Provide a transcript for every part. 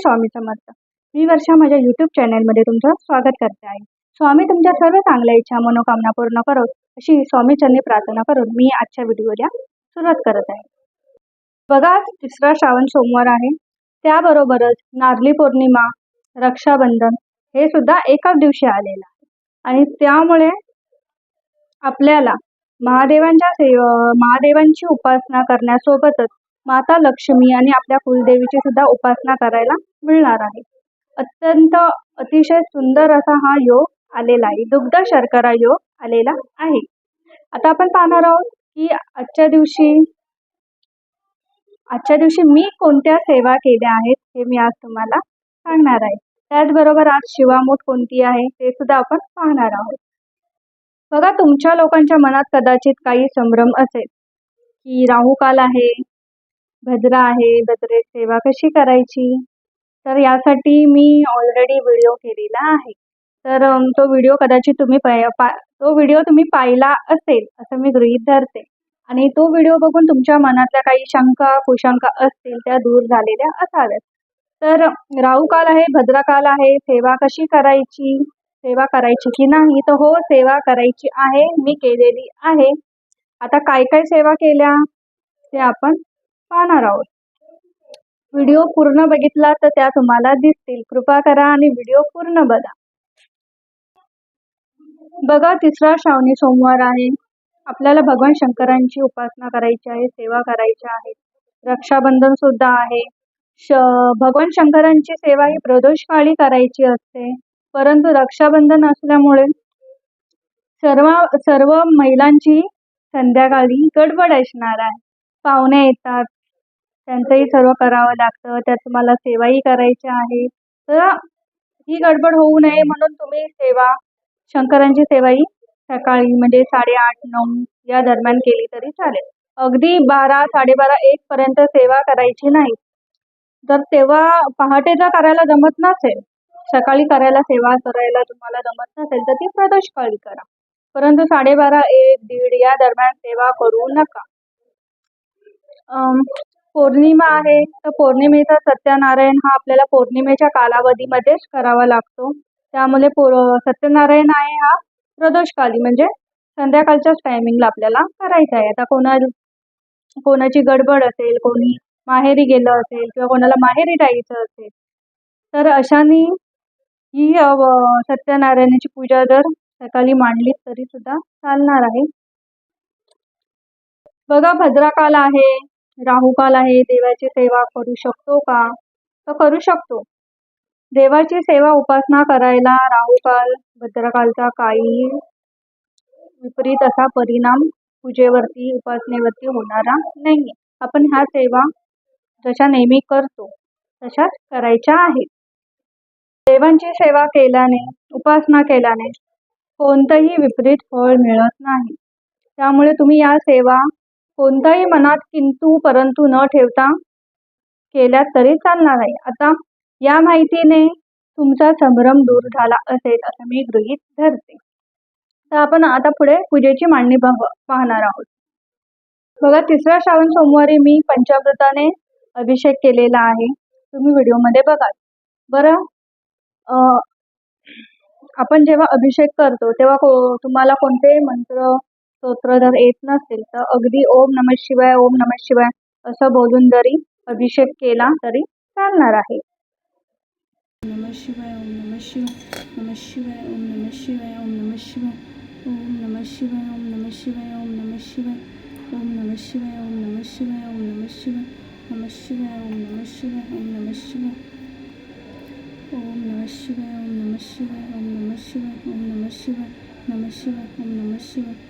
स्वामी समर्थ. मी वर्षा माझ्या युट्यूब चॅनलमध्ये तुमचं स्वागत करते आहे. स्वामी तुमच्या सर्व चांगल्या इच्छा मनोकामना पूर्ण करो अशी स्वामीचरणी प्रार्थना करून मी आजच्या व्हिडिओला सुरुवात करत आहे. बघा आज तिसरा श्रावण सोमवार आहे. त्याबरोबरच नारली पौर्णिमा रक्षाबंधन हे सुद्धा एकाच दिवशी आलेलं आहे. आणि त्यामुळे आपल्याला महादेवांच्या महादेवांची उपासना करण्यासोबतच माता लक्ष्मी आणि आपल्या कुलदेवीची सुद्धा उपासना करायला मिळणार आहे. अत्यंत अतिशय सुंदर असा हा योग आलेला आहे. दुग्ध शर्करा योग आलेला आहे. आता आपण पाहणार आहोत की आजच्या दिवशी आजच्या दिवशी मी कोणत्या सेवा केल्या आहेत हे मी आज तुम्हाला सांगणार आहे. त्याचबरोबर आज शिवामूठ कोणती आहे ते सुद्धा आपण पाहणार आहोत. बघा तुमच्या लोकांच्या मनात कदाचित काही संभ्रम असेल की राहुकाल आहे भद्रा आहे भद्रे सेवा कशी करायची? तर यासाठी मी ऑलरेडी व्हिडिओ केलेला आहे. तर तो व्हिडिओ कदाचित तुम्ही पा तो व्हिडिओ तुम्ही पाहिला असेल असं मी गृहीत धरते. आणि तो व्हिडिओ बघून तुमच्या मनातल्या काही शंका कुशंका असतील त्या दूर झालेल्या असाव्यात. तर राहू काल आहे भद्रकाल आहे सेवा कशी करायची? सेवा करायची की नाही? तर हो सेवा करायची आहे मी केलेली आहे. आता काय काय सेवा केल्या? ते आपण पाहणार आहोत. व्हिडिओ पूर्ण बघितला तर त्या तुम्हाला दिसतील. कृपा करा आणि व्हिडिओ पूर्ण बघा. बघा तिसरा श्रावणी सोमवार आहे. आपल्याला भगवान शंकरांची उपासना करायची आहे सेवा करायची आहे. रक्षाबंधन सुद्धा आहे. श भगवान शंकरांची सेवा ही प्रदोषकाळी करायची असते. परंतु रक्षाबंधन असल्यामुळे सर्व सर्व महिलांची संध्याकाळी गडबड असणार आहे. पाहुणे येतात त्यांचंही सर्व करावं लागतं त्यात तुम्हाला सेवाही करायची आहे. तर ही गडबड होऊ नये म्हणून तुम्ही सेवा शंकरांची सेवा ही सकाळी म्हणजे साडेआठ नऊ या दरम्यान केली तरी चालेल. अगदी बारा साडेबारा एक पर्यंत सेवा करायची नाही. जर तेव्हा पहाटेचा करायला जमत नसेल सकाळी करायला सेवा करायला तुम्हाला जमत नसेल तर ती प्रदोषकाळी करा. परंतु साडेबारा एक दीड या दरम्यान सेवा करू नका. पौर्णिमा आहे तर पौर्णिमेचा सत्यनारायण हा आपल्याला पौर्णिमेच्या कालावधीमध्येच करावा लागतो. त्यामुळे सत्यनारायण आहे हा प्रदोषकाली म्हणजे संध्याकाळच्याच टायमिंगला आपल्याला करायचा आहे. आता कोणा कोणाची गडबड असेल कोणी माहेरी गेलं असेल किंवा कोणाला माहेरी जायचं असेल तर अशाने ही सत्यनारायणाची पूजा जर सकाळी मांडली तरी सुद्धा चालणार आहे. बघा भद्राकाल आहे. राहुकाल आहे देवाची सेवा करू शकतो का? तर करू शकतो. देवाची सेवा उपासना करायला राहुकाल भद्रकालचा काही विपरीत असा परिणाम पूजेवरती उपासनेवरती होणारा नाही आपण ह्या सेवा जशा नेहमी करतो तशाच करायच्या आहेत. देवांची सेवा केल्याने उपासना केल्याने कोणतंही विपरीत फळ मिळत नाही. त्यामुळे तुम्ही या सेवा कोणताही मनात किंतु परंतु न ठेवता केल्या तरी चालणार आहे. आता या माहितीने तुमचा संभ्रम दूर झाला असेल असं मी गृहीत धरते. तर आपण आता पुढे पूजेची मांडणी पाह पाहणार आहोत. बघा तिसऱ्या श्रावण सोमवारी मी पंचामृताने अभिषेक केलेला आहे. तुम्ही व्हिडिओमध्ये बघाल. बरं आपण जेव्हा अभिषेक करतो तेव्हा को तुम्हाला कोणते मंत्र स्तोत्र जर येत नसेल तर अगदी ओम नम शिवाय ओम नम शिवाय असं बोलून जरी अभिषेक केला तरी चालणार आहे नमः शिवाय ओम नमः शिवाय नमः शिवाय ओम नमः शिवाय ओम नमः शिवाय ओम नमः शिवाय ओम नमः शिवाय ओम नमः शिवाय ओम नमः शिवाय ओम नमः शिवाय ओम नमः शिवाय नमः शिवाय ओम नमः शिवाय ओम नमः शिवाय ओम नमः शिवाय ओम नमः शिवाय ओम नमः शिवाय ओम नमः शिवाय नमः शिवाय ओम नमः शिवाय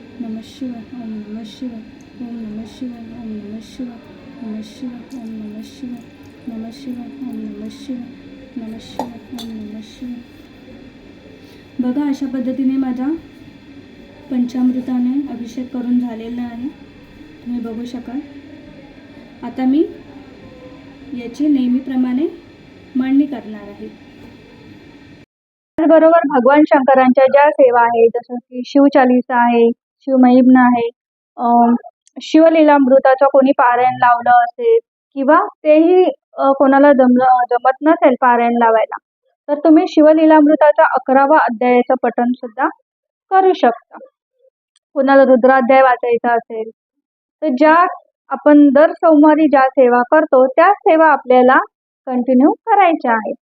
नम शिवाय ओम नमः शिवाय ओम नम शिवाय ओम नमः शिवाय नमः शिवाय ओम नमः शिवाय नम शिवाय ओम नमः शिवाय नमः शिवाय ओम नमः शिवाय. बघा अशा पद्धतीने माझा पंचामृताने अभिषेक करून झालेला आहे. तुम्ही बघू शकाल. आता मी याची नेहमीप्रमाणे मांडणी करणार आहे. त्याचबरोबर भगवान शंकरांच्या ज्या सेवा आहेत जसं की शिवचालिसा आहे शिवमहिम्न आहे शिवलीलामृताचा शिवलीलामृताचं कोणी पारायण लावलं असेल किंवा तेही कोणाला जमलं जमत नसेल पारायण लावायला तर तुम्ही शिवलीलामृताचा अकरावा अध्यायाचं पठण सुद्धा करू शकता. कोणाला रुद्राध्याय वाचायचा असेल तर ज्या आपण दर सोमवारी ज्या सेवा करतो त्या सेवा आपल्याला कंटिन्यू करायच्या आहेत.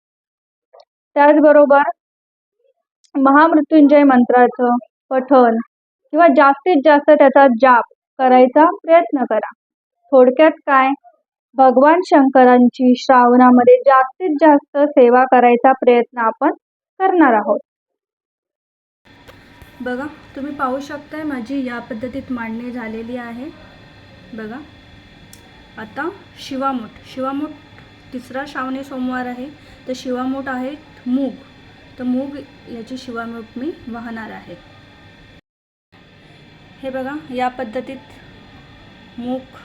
त्याचबरोबर महामृत्युंजय मंत्राचं पठण किंवा जास्तीत जास्त त्याचा जाप करायचा प्रयत्न करा. थोडक्यात काय? भगवान शंकरांची श्रावणामध्ये जास्तीत जास्त सेवा करायचा प्रयत्न आपण करणार आहोत. बघा तुम्ही पाहू शकताय माझी या पद्धतीत मांडणी झालेली आहे. बघा. आता शिवामूठ. शिवामूठ तिसरा श्रावणी सोमवार आहे. तर शिवामूठ आहे मूग. तर मूग याची शिवामूठ मी वाहणार आहे. हे बघा या पद्धतीत मूग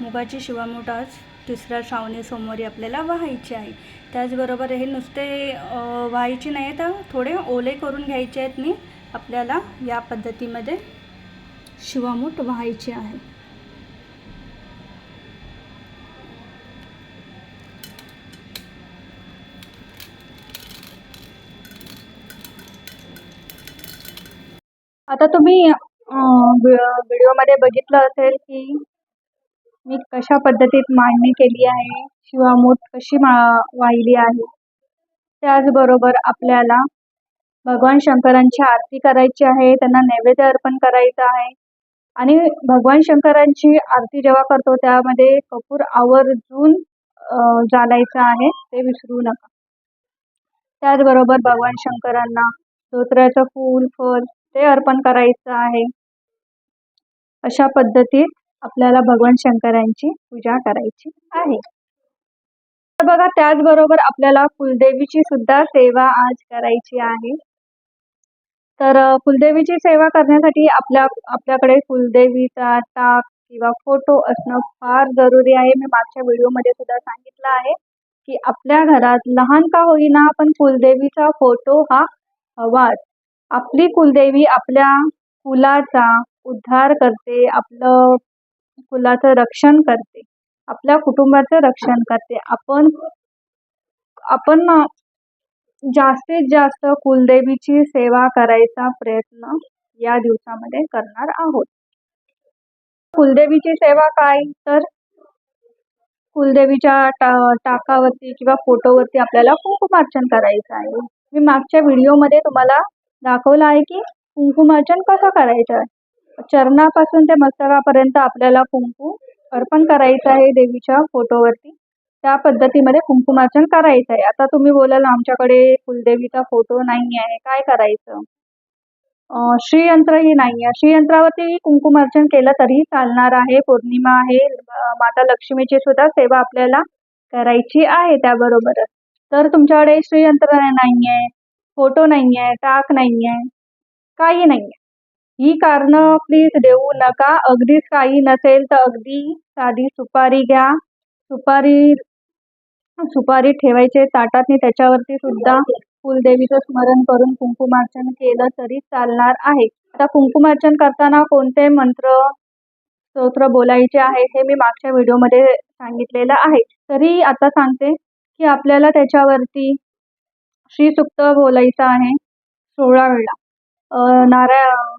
मुगाची शिवामूठ आज तिसऱ्या श्रावणी सोमवारी आपल्याला व्हायची आहे. त्याचबरोबर हे नुसते व्हायचे व्हायची नाही तर थोडे ओले करून घ्यायचे आहेत मी. आपल्याला या पद्धतीमध्ये शिवामूठ व्हायची आहे. आता तुम्ही व्हिडिओमध्ये बघितलं असेल की मी कशा पद्धतीत मांडणी केली आहे शिवामूठ कशी मा वाहिली आहे. त्याचबरोबर आपल्याला भगवान शंकरांची आरती करायची आहे त्यांना नैवेद्य अर्पण करायचं आहे. आणि भगवान शंकरांची आरती जेव्हा करतो त्यामध्ये कपूर आवर्जून अं, जालायचं आहे ते विसरू नका. त्याचबरोबर भगवान शंकरांना धोत्र्याचं फूल फळ ते अर्पण करायचं आहे. अशा पद्धतीत आपल्याला भगवान शंकरांची पूजा करायची आहे. तर बघा त्याचबरोबर आपल्याला कुलदेवीची सुद्धा सेवा आज करायची आहे. तर कुलदेवीची सेवा करण्यासाठी आपल्या आपल्याकडे कुलदेवीचा टाक किंवा फोटो असणं फार जरुरी आहे. मी मागच्या व्हिडिओमध्ये सुद्धा सांगितलं आहे की आपल्या घरात लहान का होईना पण कुलदेवीचा फोटो हा हवाच आपली कुलदेवी आपल्या कुलाचा उद्धार करते आपलं कुलाचं रक्षण करते आपल्या कुटुंबाचं रक्षण करते. आपण आपण जास्तीत जास्त कुलदेवीची सेवा करायचा प्रयत्न या दिवसामध्ये करणार आहोत. कुलदेवीची सेवा काय? तर कुलदेवीच्या टा टाकावरती किंवा फोटोवरती आपल्याला कुंकुमार्चन करायचं आहे. मी मागच्या व्हिडिओमध्ये तुम्हाला दाखवलं आहे की कुंकुमार्चन कसं करायचं? आहे चरणापासून ते मस्तकापर्यंत आपल्याला कुंकू अर्पण करायचं आहे देवीच्या फोटोवरती. त्या पद्धतीमध्ये कुंकुमार्चन करायचं आहे. आता तुम्ही बोलाल आमच्याकडे कुलदेवीचा फोटो नाही आहे. काय करायचं? श्रीयंत्रही नाही आहे. श्रीयंत्रावरती कुंकुमार्चन केलं तरीही चालणार आहे. पौर्णिमा आहे. माता लक्ष्मीची सुद्धा सेवा आपल्याला करायची आहे त्याबरोबरच. तर तुमच्याकडे श्रीयंत्र नाही आहे. फोटो नाही आहे टाक नाही आहे काही नाही आहे ही कारणं प्लीज देऊ नका. अगदीच काही नसेल तर अगदी साधी सुपारी घ्या. सुपारी सुपारी ठेवायचे ताटातनी त्याच्यावरती सुद्धा कुलदेवीचं स्मरण करून कुंकुमार्चन केलं तरी चालणार आहे. आता कुंकुमार्चन करताना कोणते मंत्र स्तोत्र बोलायचे आहे हे मी मागच्या व्हिडिओमध्ये सांगितलेलं आहे. तरी आता सांगते की आपल्याला त्याच्यावरती श्रीसुक्त बोलायचं आहे सोळा वेळा. नारायण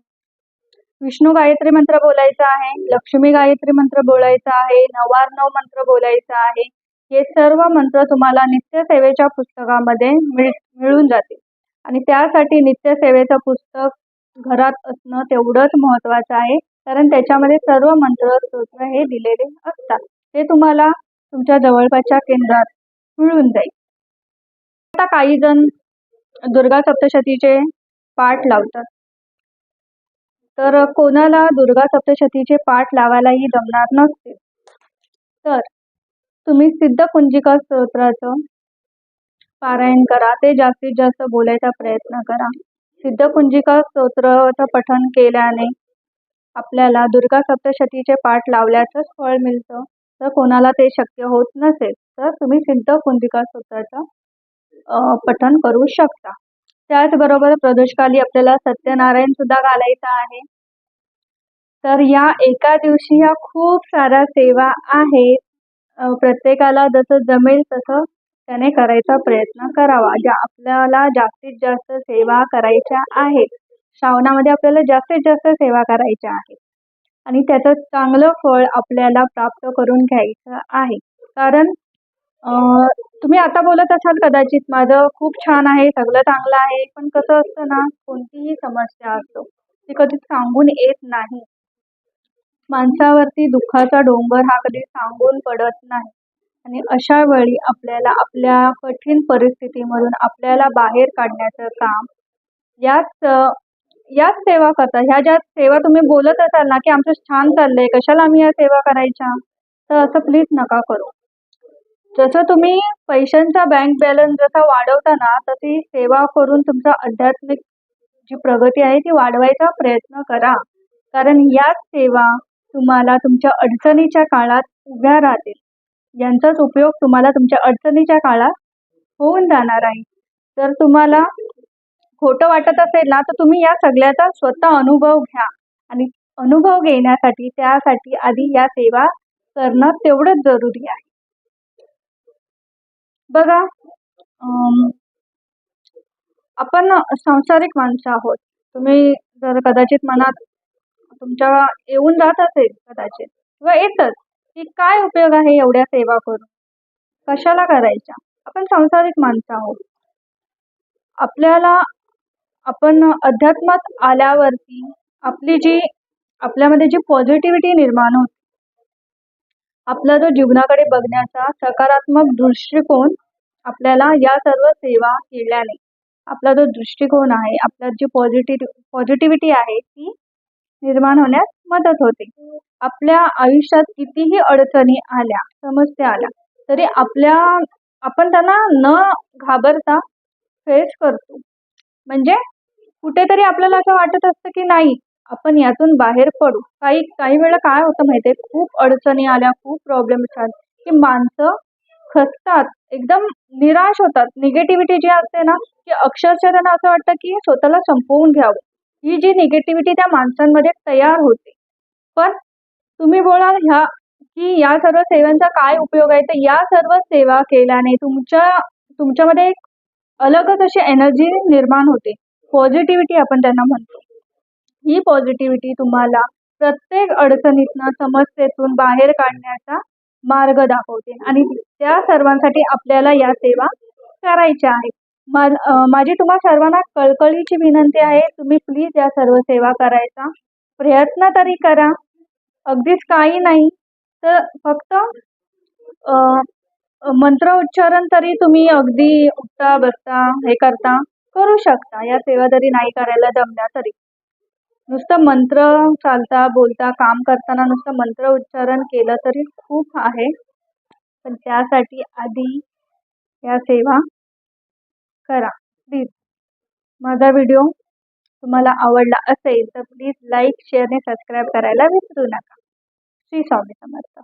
विष्णू गायत्री मंत्र बोलायचा आहे लक्ष्मी गायत्री मंत्र बोलायचा आहे नवार्णव मंत्र बोलायचा आहे हे सर्व मंत्र तुम्हाला नित्यसेवेच्या पुस्तकामध्ये मिळ मिळून जातील. आणि त्यासाठी नित्यसेवेचं पुस्तक घरात असणं तेवढंच महत्त्वाचं आहे कारण त्याच्यामध्ये सर्व मंत्र स्तोत्र हे दिलेले असतात. ते तुम्हाला तुमच्या जवळपासच्या केंद्रात मिळून जाईल. आता काही जण दुर्गा सप्तशतीचे पाठ लावतात. तर कोणाला दुर्गा सप्तशतीचे पाठ लावायलाही जमणार नसते. तर तुम्ही सिद्धकुंजिका स्तोत्राचं पारायण करा. ते जास्तीत जास्त बोलायचा प्रयत्न करा. सिद्धकुंजिका स्तोत्राचं पठण केल्याने आपल्याला दुर्गा सप्तशतीचे पाठ लावल्याचंच फळ मिळतं. तर कोणाला ते शक्य होत नसेल तर तुम्ही सिद्धकुंजिका स्तोत्राचं पठण करू शकता. त्याचबरोबर प्रदोषकाली आपल्याला सत्यनारायण सुद्धा घालायचं आहे. तर या एका दिवशी या खूप साऱ्या सेवा आहेत. प्रत्येकाला जसं जमेल तसं त्याने करायचा प्रयत्न करावा. ज्या आपल्याला जास्तीत जास्त सेवा करायच्या आहेत. श्रावणामध्ये आपल्याला जास्तीत जास्त सेवा करायच्या आहेत. आणि त्याचं चांगलं फळ आपल्याला प्राप्त करून घ्यायचं आहे. कारण तुम्ही आता बोलत असाल कदाचित माझं खूप छान आहे सगळं चांगलं आहे पण कसं असतं ना कोणतीही समस्या असतो ती कधी सांगून येत नाही. माणसावरती दुःखाचा डोंगर हा कधी सांगून पडत नाही. आणि अशा वेळी आपल्याला आपल्या कठीण परिस्थितीमधून आपल्याला बाहेर काढण्याचं काम याच याच सेवा करता ह्या ज्या सेवा तुम्ही बोलत असाल ना की आमचं छान चाललंय कशाला आम्ही या सेवा करायच्या? तर असं प्लीज नका करू. जसं तुम्ही पैशांचा बँक बॅलन्स जसा वाढवता ना तशी सेवा करून तुमचा आध्यात्मिक जी प्रगती आहे ती वाढवायचा प्रयत्न करा. कारण याच सेवा तुम्हाला तुमच्या अडचणीच्या काळात उभ्या राहतील. यांचाच उपयोग तुम्हाला तुमच्या अडचणीच्या काळात होऊन जाणार आहे. जर तुम्हाला खोटं वाटत असेल ना तर तुम्ही या सगळ्याचा स्वतः अनुभव घ्या. आणि अनुभव घेण्यासाठी त्यासाठी आधी या सेवा करणं तेवढंच जरुरी आहे. बघा आपण सांसारिक माणसं आहोत. तुम्ही जर कदाचित मनात तुमच्या येऊन जात असेल कदाचित किंवा येतच की काय उपयोग आहे एवढ्या सेवा करून? कशाला करायच्या? आपण सांसारिक माणसं आहोत. आपल्याला आपण अध्यात्मात आल्यावरती आपली जी आपल्यामध्ये जी पॉझिटिव्हिटी निर्माण होते आपला जो जीवनाकडे बघण्याचा सकारात्मक दृष्टिकोन आपल्याला या सर्व सेवा केल्याने आपला जो दृष्टिकोन आहे आपला जी पॉझिटिव्ह पॉझिटिव्हिटी आहे ती निर्माण होण्यास मदत होते. आपल्या आयुष्यात कितीही अडचणी आल्या समस्या आल्या तरी आपल्या आपण त्यांना न घाबरता फेस करतो. म्हणजे कुठेतरी आपल्याला असं वाटत असतं की नाही आपण यातून बाहेर पडू. काही काही वेळा काय होतं माहिती आहे खूप अडचणी आल्या खूप प्रॉब्लेम्स आले की माणसं खचतात एकदम निराश होतात. निगेटिव्हिटी जी असते ना की अक्षरशः त्यांना असं वाटतं की स्वतःला संपवून घ्यावं. ही जी निगेटिव्हिटी त्या माणसांमध्ये तयार होते. पण तुम्ही बोलाल ह्या की या सर्व सेवांचा काय उपयोग आहे? तर या सर्व सेवा केल्याने तुमच्या तुमच्यामध्ये एक अलगच अशी एनर्जी निर्माण होते. पॉझिटिव्हिटी आपण त्यांना म्हणतो. ही पॉझिटिव्हिटी तुम्हाला प्रत्येक अडचणीतनं समस्येतून बाहेर काढण्याचा मार्ग दाखवते. आणि त्या सर्वांसाठी आपल्याला या सेवा करायच्या आहेत. माझी तुम्हा सर्वांना कळकळीची विनंती आहे तुम्ही प्लीज या सर्व सेवा करायचा प्रयत्न तरी करा. अगदीच काही नाही. तर फक्त मंत्र उच्चारण तरी तुम्ही अगदी उठता बसता हे करता करू शकता. या सेवा जरी नाही करायला जमल्या तरी. नुसतं मंत्र चालता बोलता काम करताना नुसतं मंत्र उच्चारण केलं तरी खूप आहे. पण त्यासाठी आधी या सेवा करा. प्लीज माझा व्हिडिओ तुम्हाला आवडला असेल तर प्लीज लाईक शेअर आणि सबस्क्राईब करायला विसरू नका. श्री स्वामी समर्थ.